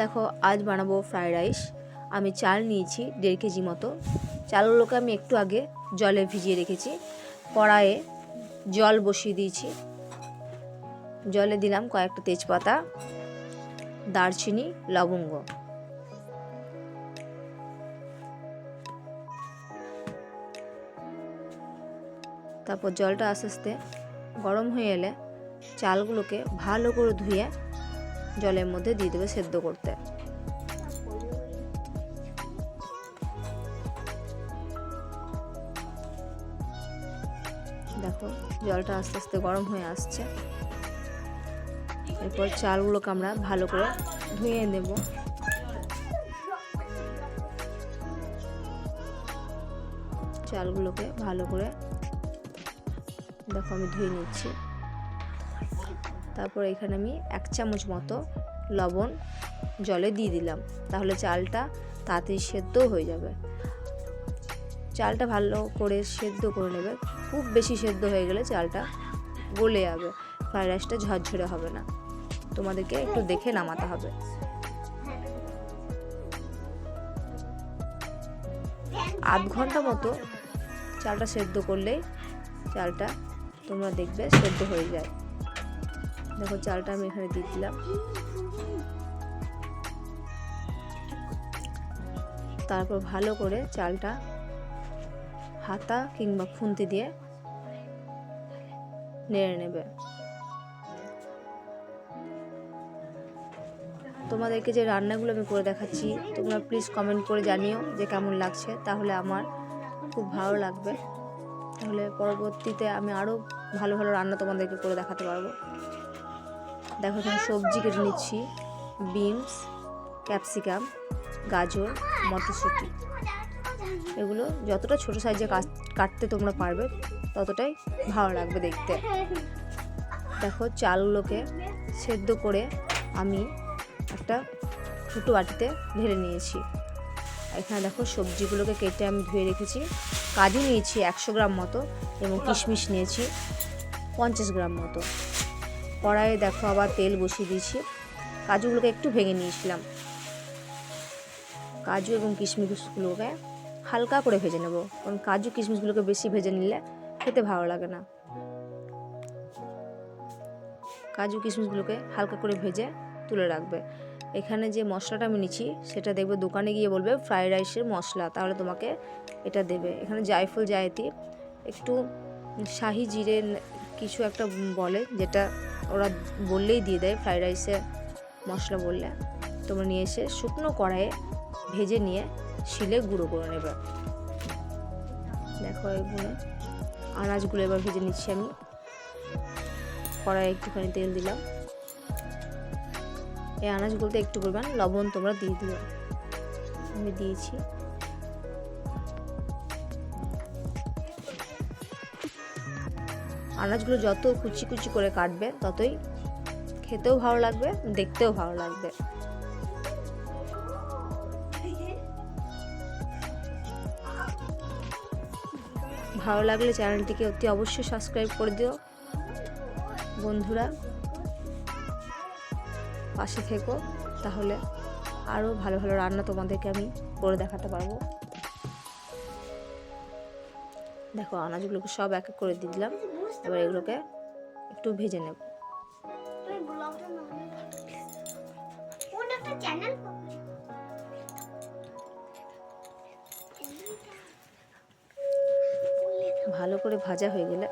দেখো, আজ বানাবো ফ্রায়েড রাইস। আমি চাল নিয়েছি, দেড় কেজি মতো। চালগুলোকে আমি একটু আগে জলে ভিজিয়ে রেখেছি। কড়াইয়ে জল বসিয়ে দিয়েছি। জলে দিলাম কয়েকটা তেজপাতা, দারচিনি, লবঙ্গ। তারপর জলটা আস্তে আস্তে গরম হয়ে এলে চালগুলোকে ভালো করে ধুয়ে জলের মধ্যে দিয়ে দেবে সেদ্ধ করতে। দেখো, জলটা আস্তে আস্তে গরম হয়ে আসছে। এরপর চালগুলোকে আমরা ভালো করে ধুয়ে নেব। চালগুলোকে ভালো করে দেখো আমি ধুয়ে নিচ্ছি। তারপর এখানে আমি এক চামচ মতো লবণ জলে দিয়ে দিলাম। তাহলে চালটা তাড়াতাড়ি সেদ্ধও হয়ে যাবে। চালটা ভালো করে সেদ্ধ করে নেবে। খুব বেশি সেদ্ধ হয়ে গেলে চালটা গলে যাবে। ফ্রাইড রাইসটা ঝরঝরে হবে না। তোমাদেরকে একটু দেখে নামাতে হবে। আধ ঘণ্টা মতো চালটা সেদ্ধ করলেই চালটা তোমরা দেখবে সেদ্ধ হয়ে যায়। দেখো, চালটা আমি এখানে দিয়ে দিলাম। তারপর ভালো করে চালটা হাতা কিংবা খুন্তি দিয়ে নেড়ে নেবে। তোমাদেরকে যে রান্নাগুলো আমি করে দেখাচ্ছি, তোমরা প্লিজ কমেন্ট করে জানিও যে কেমন লাগছে, তাহলে আমার খুব ভালো লাগবে। তাহলে পরবর্তীতে আমি আরও ভালো ভালো রান্না তোমাদেরকে করে দেখাতে পারব। দেখো এখানে সবজি কেটে নিচ্ছি। বিনস, ক্যাপসিকাম, গাজর, মটরশুঁটি। এগুলো যতটা ছোটো সাইজে কাটতে তোমরা পারবে, ততটাই ভালো লাগবে দেখতে। দেখো চালগুলোকে সেদ্ধ করে আমি একটা ছোটো বাটিতে ঢেলে নিয়েছি। এখানে দেখো সবজিগুলোকে কেটে আমি ধুয়ে রেখেছি। কাজু নিয়েছি একশো গ্রাম মতো এবং কিশমিশ নিয়েছি পঞ্চাশ গ্রাম মতো। কড়াইয়ে দেখো আবার তেল বসিয়ে দিয়েছি। কাজুগুলোকে একটু ভেঙে নিয়েছিলাম। কাজু এবং কিশমিশগুলোকে হালকা করে ভেজে নেব। কারণ কাজু, কিশমিশগুলোকে বেশি ভেজে নিলে খেতে ভালো লাগে না। কাজু, কিশমিশগুলোকে হালকা করে ভেজে তুলে রাখবে। এখানে যে মশলাটা আমি নিচ্ছি, সেটা দেখবে দোকানে গিয়ে বলবে, ফ্রাইড রাইসের মশলা। তাহলে তোমাকে এটা দেবে। এখানে জায়ফল জায়তি একটু শাহি জিরে কিছু একটা বলে, যেটা ওরা বললেই দিয়ে দেয় ফ্রাইড রাইসে মশলা বললে। তোমরা নিয়ে এসে শুকনো কড়াইয়ে ভেজে নিয়ে শিলে গুঁড়ো করে নেবে। দেখো এগুলো আনাজগুলো এবার ভেজে নিচ্ছি আমি। কড়াইয়ে একটুখানি তেল দিলাম। এই আনাজগুলোতে একটু পরিমাণ লবণ তোমরা দিয়ে দিও। আমি দিয়েছি। আনাজগুলো যত কুচি কুচি করে কাটবে, ততই খেতেও ভালো লাগবে, দেখতেও ভালো লাগবে। ভালো লাগলে চ্যানেলটিকে অতি অবশ্যই সাবস্ক্রাইব করে দিও। বন্ধুরা, পাশে থেকো, তাহলে আরও ভালো ভালো রান্না তোমাদেরকে আমি করে দেখাতে পারব। দেখো, আনাজগুলোকে সব এক এক করে দিলাম। এবার এগুলোকে একটু ভেজে নেব। ভালো করে ভাজা হয়ে গেলে।